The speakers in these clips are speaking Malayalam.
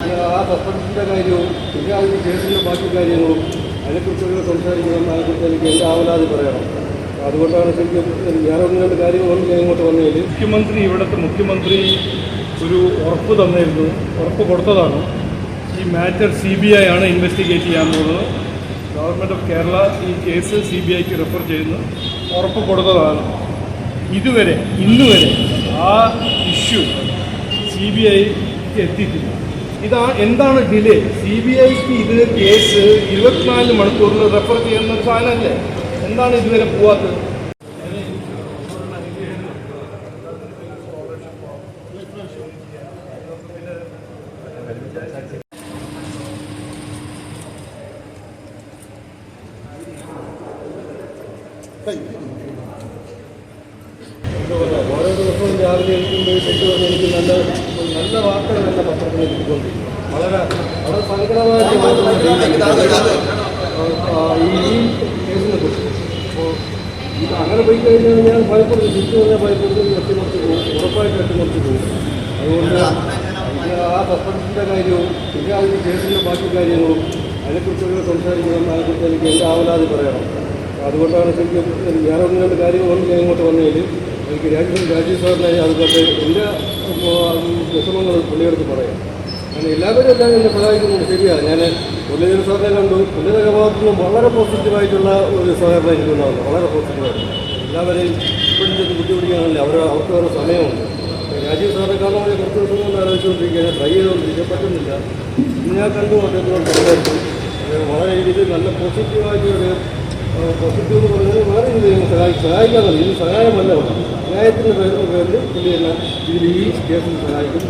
ആ സസ്പെൻഷന്റെ കാര്യവും പിന്നെ അതിന് കേസിന്റെ ബാക്കി കാര്യങ്ങളും അതിനെക്കുറിച്ചുള്ള സംസാരിക്കണം അതിനെക്കുറിച്ച് എനിക്ക് എന്റെ ആവലാതി പറയണം. അതുകൊണ്ടാണ് ശരിക്കും ഒന്ന് രണ്ട് കാര്യങ്ങളൊന്നും ഞാൻ ഇങ്ങോട്ട് വന്നതിൽ മുഖ്യമന്ത്രി ഇവിടുത്തെ മുഖ്യമന്ത്രി ഒരു ഉറപ്പ് തന്നിരുന്നു ഉറപ്പ് കൊടുത്തതാണ്. ഈ മാറ്റർ സി ബി ഐ ആണ് ഇൻവെസ്റ്റിഗേറ്റ് ചെയ്യാൻ പോകുന്നത്. ഗവൺമെന്റ് ഓഫ് കേരള ഈ കേസ് സി ബി ഐക്ക് റെഫർ ചെയ്യുന്നു. ഉറപ്പ് കൊടുത്തതാണ്. ഇതുവരെ ഇന്നുവരെ ആ ഇഷ്യൂ സി ബി ഐക്ക് എത്തിയിട്ടില്ല. ഇതാ എന്താണ് ഡിലേ? സി ബി ഐക്ക് ഇത് കേസ് ഇരുപത്തിനാല് മണിക്കൂറിൽ റെഫർ ചെയ്യുന്ന ഒരു സാധനമല്ലേ? എന്താണ് ഇതുവരെ പോവാത്തത്? ഓരോ ദിവസവും രാവിലെ വന്ന് എനിക്ക് നല്ല നല്ല വാർത്തകളല്ല പത്രത്തിൽ കിട്ടിക്കൊണ്ടിരിക്കും വളരെ വളരെ സങ്കടമായ ഈ കേസിനെ കുറിച്ച്. അപ്പോൾ ഇത് അങ്ങനെ പോയി കഴിഞ്ഞാൽ ഞാൻ ഭയപ്പെടുന്നു തിരിച്ചു പറഞ്ഞാൽ ഭയപ്പെടുന്നു വെട്ടിമറിച്ച് പോകും. ഉറപ്പായിട്ട് വെട്ടിമറിച്ച് പോകും. അതുകൊണ്ട് ആ സസ്പെൻഷന്റെ കാര്യവും പിന്നെ അതിന് കേസിന്റെ ബാക്കി കാര്യങ്ങളും അതിനെക്കുറിച്ചൊക്കെ സംസാരിക്കണം. അതിനെക്കുറിച്ച് എനിക്ക് എന്റെ ആവലാതി പറയണം. അതുകൊണ്ടാണ് ശരിക്കും ഞാനൊന്ന് രണ്ട് കാര്യങ്ങളൊന്നും ഞാൻ ഇങ്ങോട്ട് വന്നതിൽ എനിക്ക് രാജീവ് രാജീവ് സാറിനെ അതുപോലെ എന്റെ വിഷമങ്ങൾ പുള്ളിയെടുത്ത് പറയാം. ഞാൻ എല്ലാവരും എല്ലാം എന്നെ സഹായിക്കുന്നത് ശരിയാണ്. ഞാൻ പുള്ളിയൊരു സാറിനെ കണ്ടു പുള്ളിയുടെ നിന്നും വളരെ പോസിറ്റീവായിട്ടുള്ള ഒരു സഹകരണം എനിക്ക് ഉണ്ടാകുന്നു വളരെ പോസിറ്റീവായിട്ട്. എല്ലാവരെയും ഇപ്പോഴും ചെന്ന് ബുദ്ധിമുട്ടിക്കാനല്ല. അവർ അവർക്ക് വേറെ സമയമുണ്ട്. രാജീവ് സാറിനെ കാണാൻ കുറച്ച് ദിവസം കൊണ്ട് ആലോചിച്ചുകൊണ്ടിരിക്കുക ഞാൻ ട്രൈ ചെയ്തുകൊണ്ടിരിക്കുക പറ്റുന്നില്ല. ഇന്ന് ഞാൻ കണ്ടു അദ്ദേഹത്തിനോട് സംസാരിച്ചു വളരെ രീതിയിൽ നല്ല പോസിറ്റീവായിട്ടൊരു പോസിറ്റീവ് എന്ന് പറഞ്ഞാൽ വേറെ രീതിയിൽ സഹായിക്കാൻ സഹായിക്കാതല്ല ഇത് സഹായമല്ല ഇവിടെ. ന്യായത്തിന്റെ പേരിൽ പുള്ളിയെല്ലാം ഇതിൽ ഈ കേസിൽ സഹായിക്കും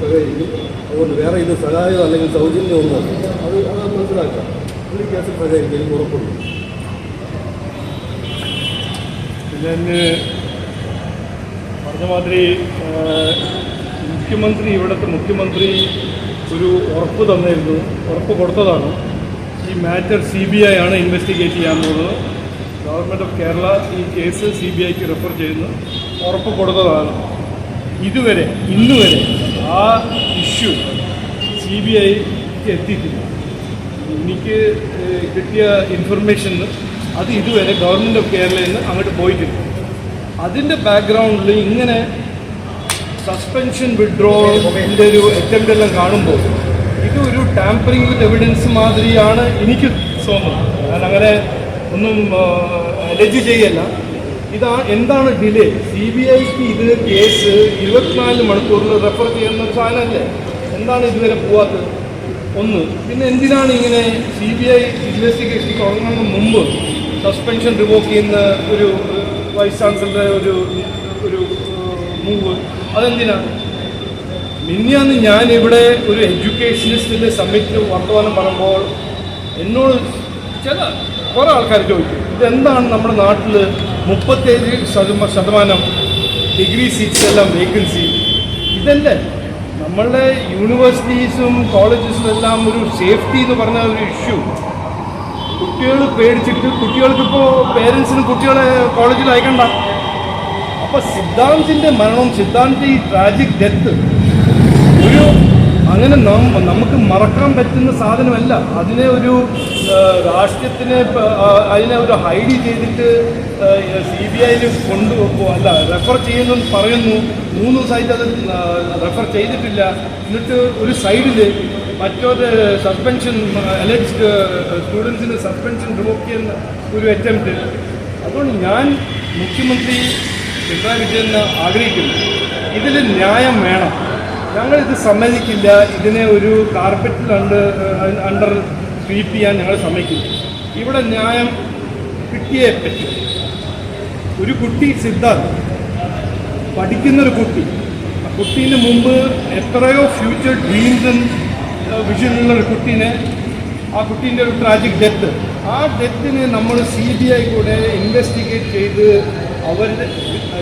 സഹകരിക്കും അതുകൊണ്ട് വേറെ ഇത് സഹായം അല്ലെങ്കിൽ സൗജന്യമോ ഒന്നും അത് അത് മനസ്സിലാക്കാം. പുള്ളി കേസിൽ സഹകരിക്കും ഉറപ്പുണ്ട്. പിന്നെ പറഞ്ഞ മാതിരി മുഖ്യമന്ത്രി ഇവിടുത്തെ മുഖ്യമന്ത്രി ഒരു ഉറപ്പ് തന്നിരുന്നു ഉറപ്പ് കൊടുത്തതാണ്. ഈ മാറ്റർ സി ബി ഐ ആണ് ഇൻവെസ്റ്റിഗേറ്റ് ചെയ്യാൻ പോകുന്നത്. ഗവൺമെന്റ് ഓഫ് കേരള ഈ കേസ് സി ബി ഐക്ക് റെഫർ ചെയ്യുന്നു. ഉറപ്പ് കൊടുത്തതാണ് ഇതുവരെ ഇന്ന് വരെ ആ ഇഷ്യൂ സി ബി ഐക്ക് എത്തിയിട്ടില്ല. എനിക്ക് കിട്ടിയ ഇൻഫർമേഷൻ അത് ഇതുവരെ ഗവൺമെന്റ് ഓഫ് കേരളയിൽ നിന്ന് അങ്ങോട്ട് പോയിട്ടില്ല. അതിന്റെ ബാക്ക്ഗ്രൗണ്ടിൽ ഇങ്ങനെ സസ്പെൻഷൻ വിഡ്രോളിന്റെ ഒരു അറ്റംപ്റ്റ് എല്ലാം കാണുമ്പോൾ ഇതൊരു ടാമ്പറിംഗ് വിത്ത് എവിഡൻസ് മാതിരിയാണ് എനിക്ക് തോന്നുന്നത്. ഞാൻ അങ്ങനെ ഒന്നും അലജ് ചെയ്യല്ല. ഇതാ എന്താണ് ഡിലേ? സി ബി ഐക്ക് ഇത് കേസ് ഇരുപത്തിനാല് മണിക്കൂറിൽ റെഫർ ചെയ്യുന്ന സാധനമല്ലേ? എന്താണ് ഇതുവരെ പോവാത്തത്? ഒന്ന് പിന്നെ എന്തിനാണ് ഇങ്ങനെ സി ബി ഐ ഇൻവെസ്റ്റിഗേഷൻ തുടങ്ങുന്ന മുമ്പ് സസ്പെൻഷൻ റിവോക്ക് ചെയ്യുന്ന ഒരു വൈസ് ചാൻസലറുടെ ഒരു ഒരു മൂവ് അതെന്തിനാണ് മിന്നിയാന്ന് ഞാൻ ഇവിടെ ഒരു എഡ്യൂക്കേഷനിസ്റ്റിന്റെ സമ്മിറ്റിൽ വർത്തമാനം പറയുമ്പോൾ എന്നോട് ചില കുറേ ആൾക്കാർ ചോദിക്കും ഇതെന്താണ് നമ്മുടെ നാട്ടിൽ മുപ്പത്തേഴ് ശതമ ശതമാനം ഡിഗ്രി സീറ്റ്സ് എല്ലാം വേക്കൻസി ഇതല്ലേ നമ്മളുടെ യൂണിവേഴ്സിറ്റീസും കോളേജസും എല്ലാം ഒരു സേഫ്റ്റി എന്ന് പറഞ്ഞ ഒരു ഇഷ്യൂ കുട്ടികൾ പേടിച്ചിട്ട് കുട്ടികൾക്കിപ്പോൾ പേരൻസിന് കുട്ടികളെ കോളേജിൽ അയക്കണ്ട. അപ്പോൾ സിദ്ധാന്തിന്റെ മരണം സിദ്ധാന്തി ഈ ട്രാജിക് ഡെത്ത് ഒരു അങ്ങനെ നമുക്ക് മറക്കാൻ പറ്റുന്ന സാധനമല്ല. അതിനെ ഒരു രാഷ്ട്രീയത്തിനെ അതിനെ ഒരു ഹൈഡ് ചെയ്തിട്ട് സി ബി ഐയിൽ കൊണ്ടുപോ അല്ല റെഫർ ചെയ്യുന്നു പറയുന്നു. മൂന്ന് ദിവസമായിട്ട് അത് റെഫർ ചെയ്തിട്ടില്ല. എന്നിട്ട് ഒരു സൈഡിൽ മറ്റൊരു സസ്പെൻഷൻ അലക്സ്ഡ് സ്റ്റുഡൻസിന് സസ്പെൻഷൻ റിവോക്ക് ചെയ്യുന്ന ഒരു അറ്റംപ്റ്റ് അതുകൊണ്ട് ഞാൻ മുഖ്യമന്ത്രി പിണറായി വിജയൻ ആഗ്രഹിക്കുന്നു. ഇതിൽ ന്യായം വേണം. ഞങ്ങൾ ഇത് സമ്മതിക്കില്ല. ഇതിനെ ഒരു കാർപ്പറ്റിൽ അണ്ടർ അണ്ടർ സ്വീപ്പ് ചെയ്യാൻ ഞങ്ങൾ സമ്മതിക്കില്ല. ഇവിടെ ന്യായം കിട്ടിയേ പറ്റും. ഒരു കുട്ടി സിദ്ധാർത്ഥ് പഠിക്കുന്നൊരു കുട്ടി. ആ കുട്ടീന് മുമ്പ് എത്രയോ ഫ്യൂച്ചർ ഡ്രീംസും വിഷനുള്ള ഒരു കുട്ടീനെ ആ കുട്ടീന്റെ ഒരു ട്രാജിക് ഡെത്ത് ആ ഡെത്തിനെ നമ്മൾ സി ബി ഐ കൂടെ ഇൻവെസ്റ്റിഗേറ്റ് ചെയ്ത് അവരുടെ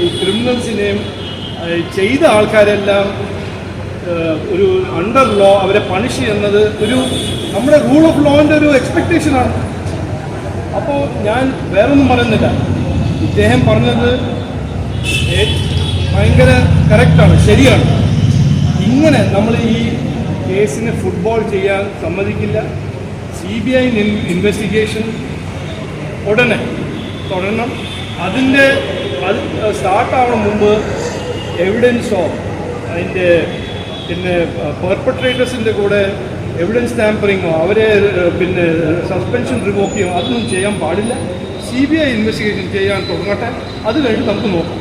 ഈ ക്രിമിനൽസിനെയും ചെയ്ത ആൾക്കാരെല്ലാം ഒരു അണ്ടർ ലോ അവരെ പണിഷ് ചെയ്യുന്നത് ഒരു നമ്മുടെ റൂൾ ഓഫ് ലോന്റെ ഒരു എക്സ്പെക്റ്റേഷനാണ് അപ്പോൾ ഞാൻ വേറൊന്നും പറയുന്നില്ല. ഇദ്ദേഹം പറഞ്ഞത് ഭയങ്കര കറക്റ്റാണ് ശരിയാണ്. ഇങ്ങനെ നമ്മൾ ഈ കേസിനെ ഫുട്ബോൾ ചെയ്യാൻ സമ്മതിക്കില്ല. സി ബി ഐ ഇൻവെസ്റ്റിഗേഷൻ ഉടനെ തുടരണം. അതിന്റെ അത് സ്റ്റാർട്ടാവണം മുമ്പ് എവിഡൻസോ അതിന്റെ പിന്നെ പെർപ്പട്രേറ്റേഴ്സിന്റെ കൂടെ എവിഡൻസ് ടാമ്പറിങ്ങോ അവരെ പിന്നെ സസ്പെൻഷൻ റിവോക്ക് ചെയ്യോ അതൊന്നും ചെയ്യാൻ പാടില്ല. സി ബി ഐ ഇൻവെസ്റ്റിഗേഷൻ ചെയ്യാൻ തുടങ്ങട്ടെ. അത് കഴിഞ്ഞ് നമുക്ക് നോക്കാം.